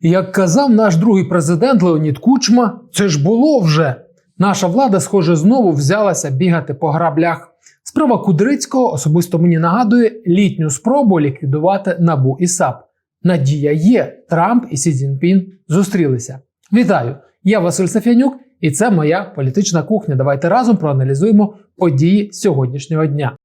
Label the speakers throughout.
Speaker 1: Як казав наш другий президент Леонід Кучма, це ж було вже. Наша влада, схоже, знову взялася бігати по граблях. Справа Кудрицького особисто мені нагадує літню спробу ліквідувати набу і САП. Надія є, Трамп і Сі Цзіньпін зустрілися. Вітаю! Я Василь Сафянюк, і це моя політична кухня. Давайте разом проаналізуємо події сьогоднішнього дня.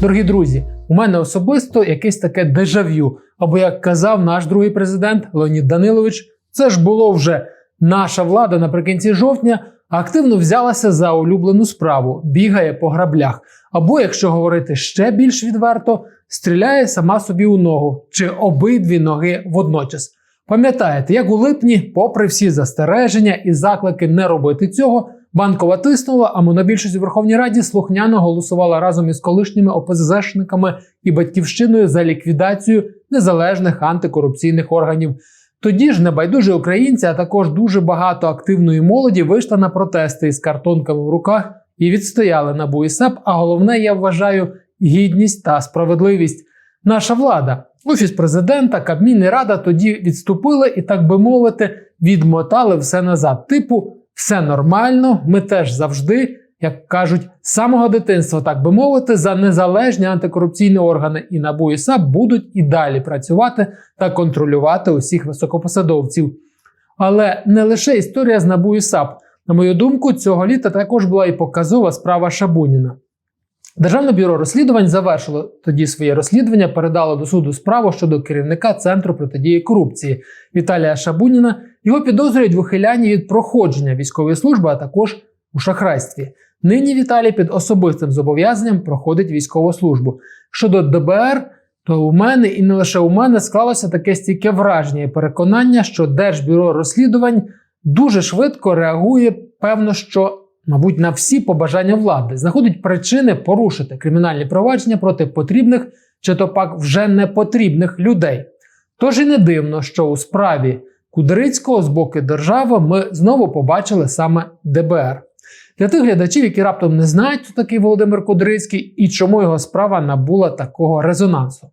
Speaker 1: Дорогі друзі, у мене особисто якесь таке дежав'ю. Або як казав наш другий президент Леонід Данилович, це ж було вже наша влада наприкінці жовтня активно взялася за улюблену справу, бігає по граблях. Або, якщо говорити ще більш відверто, стріляє сама собі у ногу чи обидві ноги водночас. Пам'ятаєте, як у липні, попри всі застереження і заклики не робити цього, банкова тиснула, а монобільшість у Верховній Раді слухняно голосувала разом із колишніми ОПЗЖниками і батьківщиною за ліквідацію незалежних антикорупційних органів. Тоді ж небайдужі українці, а також дуже багато активної молоді вийшли на протести із картонками в руках і відстояли на САП, А головне, я вважаю, гідність та справедливість. Наша влада, офіс президента, Кабмін і Рада тоді відступили і, так би мовити, відмотали все назад. Типу, все нормально, ми теж завжди, як кажуть, з самого дитинства, так би мовити, за незалежні антикорупційні органи і НАБУ і САП будуть і далі працювати та контролювати усіх високопосадовців. Але не лише історія з НАБУ і САП. На мою думку, цього літа також була і показова справа Шабуніна. Державне бюро розслідувань завершило тоді своє розслідування, передало до суду справу щодо керівника Центру протидії корупції Віталія Шабуніна. Його підозрюють в ухилянні від проходження військової служби, а також у шахрайстві. Нині Віталій під особистим зобов'язанням проходить військову службу. Щодо ДБР, то у мене і не лише у мене склалося таке стійке враження і переконання, що Держбюро розслідувань дуже швидко реагує, певно, що. Мабуть, на всі побажання влади знаходить причини порушити кримінальні провадження проти потрібних чи то пак вже непотрібних людей. Тож і не дивно, що у справі Кудрицького з боку держави ми знову побачили саме ДБР. Для тих глядачів, які раптом не знають, хто такий Володимир Кудрицький і чому його справа набула такого резонансу.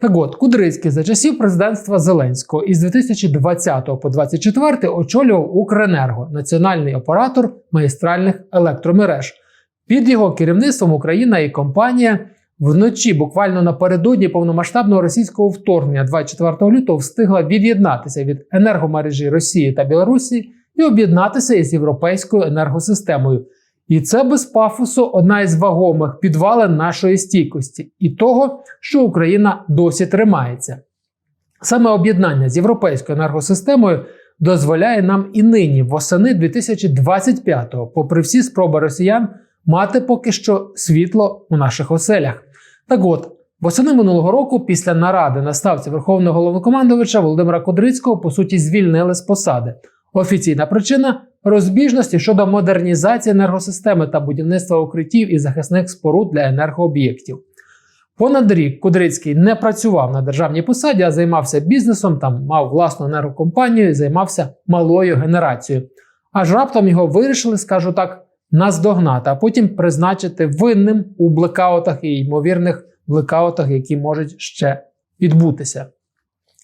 Speaker 1: Так от, Кудрицький за часів президентства Зеленського із 2020 по 2024 очолював Укренерго, національний оператор магістральних електромереж. Під його керівництвом Україна і компанія вночі, буквально напередодні повномасштабного російського вторгнення 24 лютого, встигла від'єднатися від енергомережі Росії та Білорусі і об'єднатися із європейською енергосистемою. І це без пафосу одна із вагомих підвалин нашої стійкості і того, що Україна досі тримається. Саме об'єднання з європейською енергосистемою дозволяє нам і нині, восени 2025-го, попри всі спроби росіян, мати поки що світло у наших оселях. Так от, восени минулого року, після наради на ставці Верховного головнокомандувача Володимира Кодрицького, по суті, звільнили з посади. Офіційна причина розбіжності щодо модернізації енергосистеми та будівництва укриттів і захисних споруд для енергооб'єктів. Понад рік Кудрицький не працював на державній посаді, а займався бізнесом, там мав власну енергокомпанію і займався малою генерацією. Аж раптом його вирішили, скажу так, наздогнати, а потім призначити винним у блекаутах і ймовірних блекаутах, які можуть ще відбутися.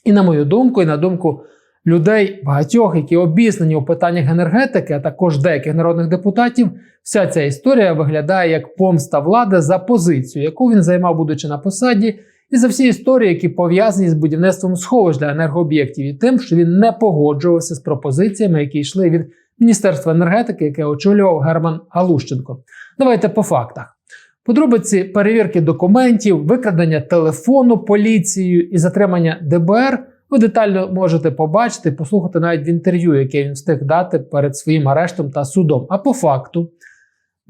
Speaker 1: І на мою думку, і на думку людей багатьох, які обізнані у питаннях енергетики, а також деяких народних депутатів, вся ця історія виглядає як помста влади за позицію, яку він займав, будучи на посаді, і за всі історії, які пов'язані з будівництвом сховищ для енергооб'єктів, і тим, що він не погоджувався з пропозиціями, які йшли від Міністерства енергетики, яке очолював Герман Галущенко. Давайте по фактах. Подробиці перевірки документів, викрадення телефону поліцією і затримання ДБР ви детально можете побачити, послухати навіть в інтерв'ю, яке він встиг дати перед своїм арештом та судом. А по факту,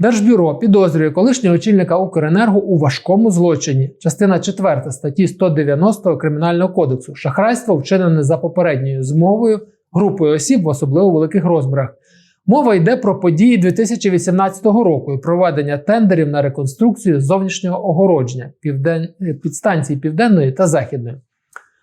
Speaker 1: Держбюро підозрює колишнього очільника Укренерго у важкому злочині, частина 4 статті 190 Кримінального кодексу, шахрайство вчинене за попередньою змовою групою осіб в особливо великих розмірах. Мова йде про події 2018 року і проведення тендерів на реконструкцію зовнішнього огородження підстанцій Південної та Західної.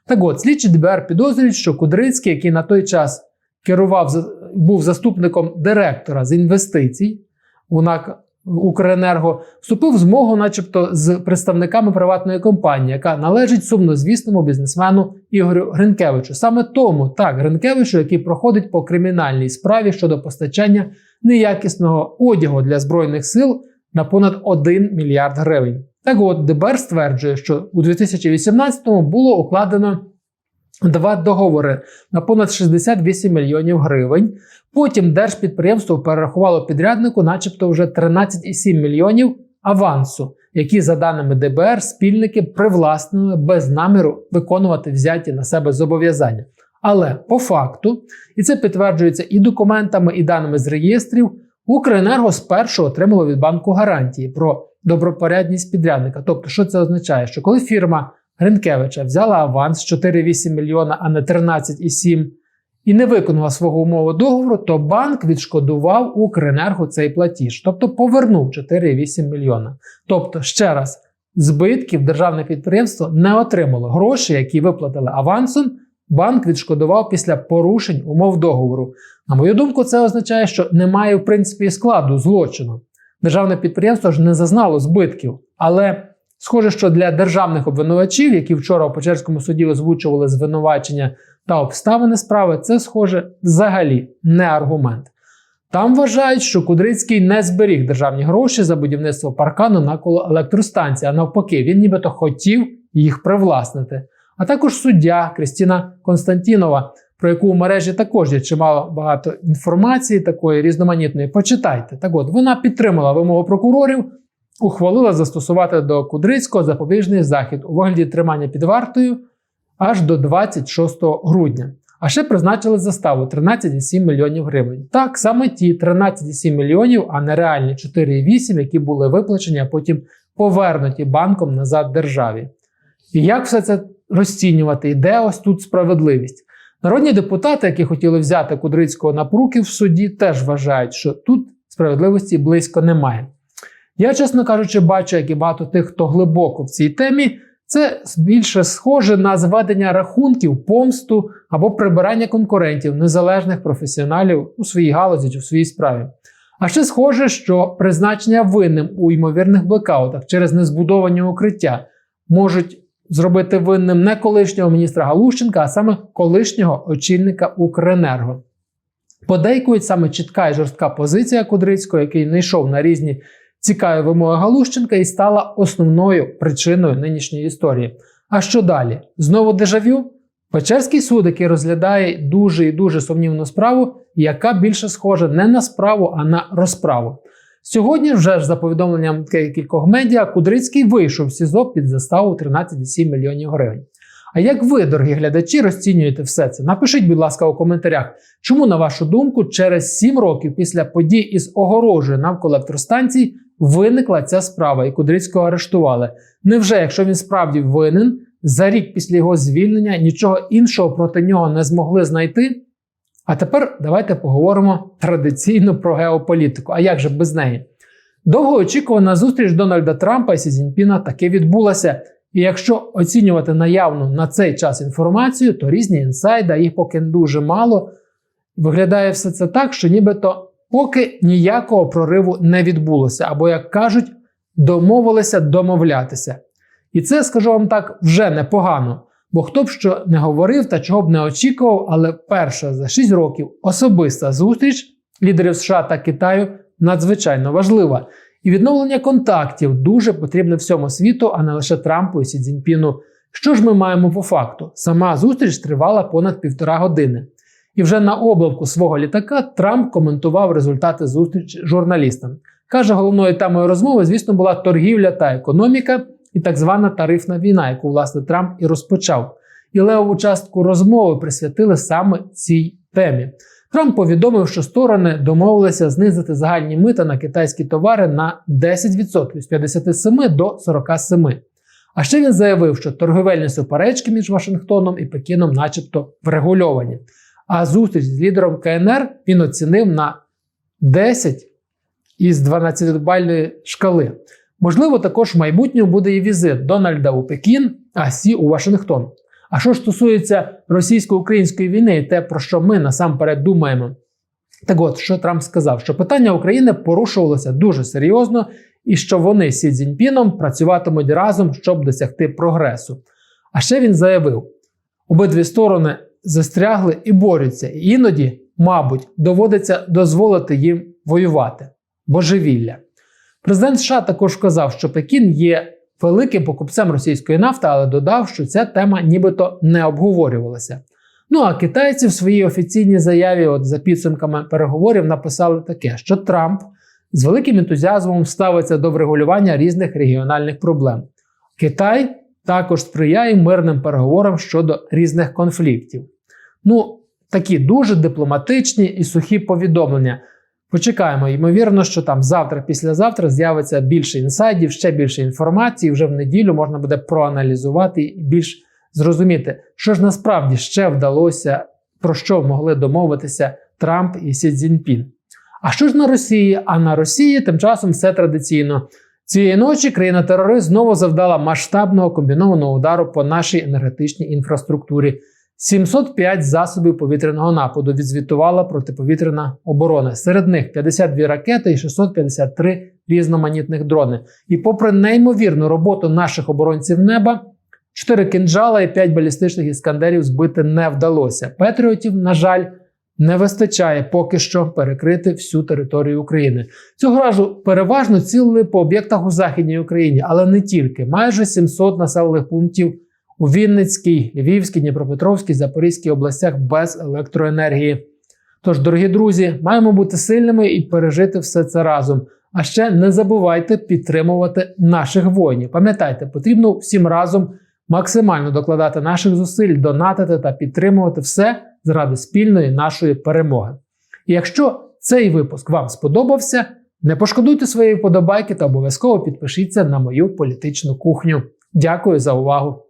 Speaker 1: Так от, слідчі ДБР підозрюють, що Кудрицький, який на той час керував був заступником директора з інвестицій у НАК Укренерго вступив в змогу, начебто, з представниками приватної компанії, яка належить сумнозвісному бізнесмену Ігорю Гринкевичу. Саме тому так Гринкевичу, який проходить по кримінальній справі щодо постачання неякісного одягу для збройних сил на понад 1 мільярд гривень. Так от ДБР стверджує, що у 2018-му було укладено два договори на понад 68 мільйонів гривень. Потім держпідприємство перерахувало підряднику, начебто, вже 13,7 мільйонів авансу, які, за даними ДБР, спільники привласнили без наміру виконувати взяті на себе зобов'язання. Але по факту, і це підтверджується і документами, і даними з реєстрів, Укренерго спершу отримало від банку гарантії про добропорядність підрядника. Тобто, що це означає? Що коли фірма Гринкевича взяла аванс 4,8 мільйона, а не 13,7 і не виконала свого умови договору, то банк відшкодував Укренерго цей платіж, тобто повернув 4,8 мільйона. Тобто, ще раз, збитків державне підприємство не отримало. Гроші, які виплатили авансом, банк відшкодував після порушень умов договору. На мою думку, це означає, що немає в принципі складу злочину. Державне підприємство ж не зазнало збитків, але схоже, що для державних обвинувачів, які вчора у Печерському суді озвучували звинувачення та обставини справи, це схоже взагалі не аргумент. Там вважають, що Кудрицький не зберіг державні гроші за будівництво паркану навколо електростанції, а навпаки, він нібито хотів їх привласнити. А також суддя Кристіна Константінова, про яку у мережі також є чимало багато інформації, такої різноманітної. Почитайте. Так от вона підтримала вимогу прокурорів, ухвалила застосувати до Кудрицького запобіжний захід у вигляді тримання під вартою аж до 26 грудня. А ще призначили заставу 13,7 мільйонів гривень. Так, саме ті 13,7 мільйонів, а не реальні 4,8, які були виплачені, а потім повернуті банком назад державі. І як все це розцінювати? І де ось тут справедливість? Народні депутати, які хотіли взяти Кудрицького на поруки в суді, теж вважають, що тут справедливості близько немає. Я, чесно кажучи, бачу, як і багато тих, хто глибоко в цій темі, це більше схоже на зведення рахунків, помсту або прибирання конкурентів, незалежних професіоналів у своїй галузі чи в своїй справі. А ще схоже, що призначення винним у ймовірних блекаутах через незбудовані укриття можуть зробити винним не колишнього міністра Галущенка, а саме колишнього очільника Укренерго. Подейкують саме чітка і жорстка позиція Кудрицького, який не йшов на різні цікаві вимоги Галущенка і стала основною причиною нинішньої історії. А що далі? Знову дежавю? Печерський суд, який розглядає дуже і дуже сумнівну справу, яка більше схожа не на справу, а на розправу. Сьогодні, вже ж за повідомленням кількох медіа, Кудрицький вийшов в СІЗО під заставу 13,7 мільйонів гривень. А як ви, дорогі глядачі, розцінюєте все це? Напишіть, будь ласка, у коментарях, чому, на вашу думку, через 7 років після подій із огорожею навколо електростанцій виникла ця справа і Кудрицького арештували. Невже, якщо він справді винен, за рік після його звільнення нічого іншого проти нього не змогли знайти? А тепер давайте поговоримо традиційно про геополітику. А як же без неї? Довгоочікувана зустріч Дональда Трампа і Сі Цзіньпіна таки відбулася. І якщо оцінювати наявну на цей час інформацію, то різні інсайди, їх поки дуже мало. Виглядає все це так, що нібито поки ніякого прориву не відбулося, або, як кажуть, домовилися домовлятися. І це, скажу вам так, вже непогано. Бо хто б що не говорив та чого б не очікував, але перша за 6 років особиста зустріч лідерів США та Китаю надзвичайно важлива. І відновлення контактів дуже потрібне всьому світу, а не лише Трампу і Сі Цзіньпіну. Що ж ми маємо по факту? Сама зустріч тривала понад півтора години. І вже на облавку свого літака Трамп коментував результати зустрічі журналістам. Каже, головною темою розмови, звісно, була торгівля та економіка і так звана тарифна війна, яку власне Трамп і розпочав. І левову частку розмови присвятили саме цій темі. Трамп повідомив, що сторони домовилися знизити загальні мита на китайські товари на 10% з 57 до 47. А ще він заявив, що торговельні суперечки між Вашингтоном і Пекіном, начебто, врегульовані. А зустріч з лідером КНР він оцінив на 10 із 12-бальної шкали. Можливо, також в майбутньому буде і візит Дональда у Пекін, а Сі у Вашингтон. А що ж стосується російсько-української війни, і те, про що ми насамперед думаємо, Так от, що Трамп сказав, що питання України порушувалося дуже серйозно, і що вони Сі Цзіньпіном працюватимуть разом, щоб досягти прогресу. А ще він заявив: обидві сторони застрягли і борються, і іноді, мабуть, доводиться дозволити їм воювати. Божевілля. Президент США також сказав, що Пекін є великим покупцем російської нафти, але додав, що ця тема нібито не обговорювалася. Ну а китайці в своїй офіційній заяві, от за підсумками переговорів, написали таке, що Трамп з великим ентузіазмом ставиться до врегулювання різних регіональних проблем. Китай також сприяє мирним переговорам щодо різних конфліктів. Ну, такі дуже дипломатичні і сухі повідомлення. Почекаємо, ймовірно, що там завтра, післязавтра з'явиться більше інсайдів, ще більше інформації. Вже в неділю можна буде проаналізувати і більш зрозуміти, що ж насправді ще вдалося, про що могли домовитися Трамп і Сі Цзіньпін. А що ж на Росії? А на Росії тим часом все традиційно. Цієї ночі країна-терорист знову завдала масштабного комбінованого удару по нашій енергетичній інфраструктурі. 705 засобів повітряного нападу відзвітувала протиповітряна оборона. Серед них 52 ракети і 653 різноманітних дрони. І попри неймовірну роботу наших оборонців неба, 4 кинджала і 5 балістичних іскандерів збити не вдалося. Петріотів, на жаль, не вистачає поки що перекрити всю територію України. Цього разу переважно цілили по об'єктах у Західній Україні, але не тільки. Майже 700 населених пунктів у Вінницькій, Львівській, Дніпропетровській, Запорізькій областях без електроенергії. Тож, дорогі друзі, маємо бути сильними і пережити все це разом. А ще не забувайте підтримувати наших воїнів. Пам'ятайте, потрібно всім разом максимально докладати наших зусиль, донатити та підтримувати все заради спільної нашої перемоги. І якщо цей випуск вам сподобався, не пошкодуйте своєї вподобайки та обов'язково підпишіться на мою політичну кухню. Дякую за увагу!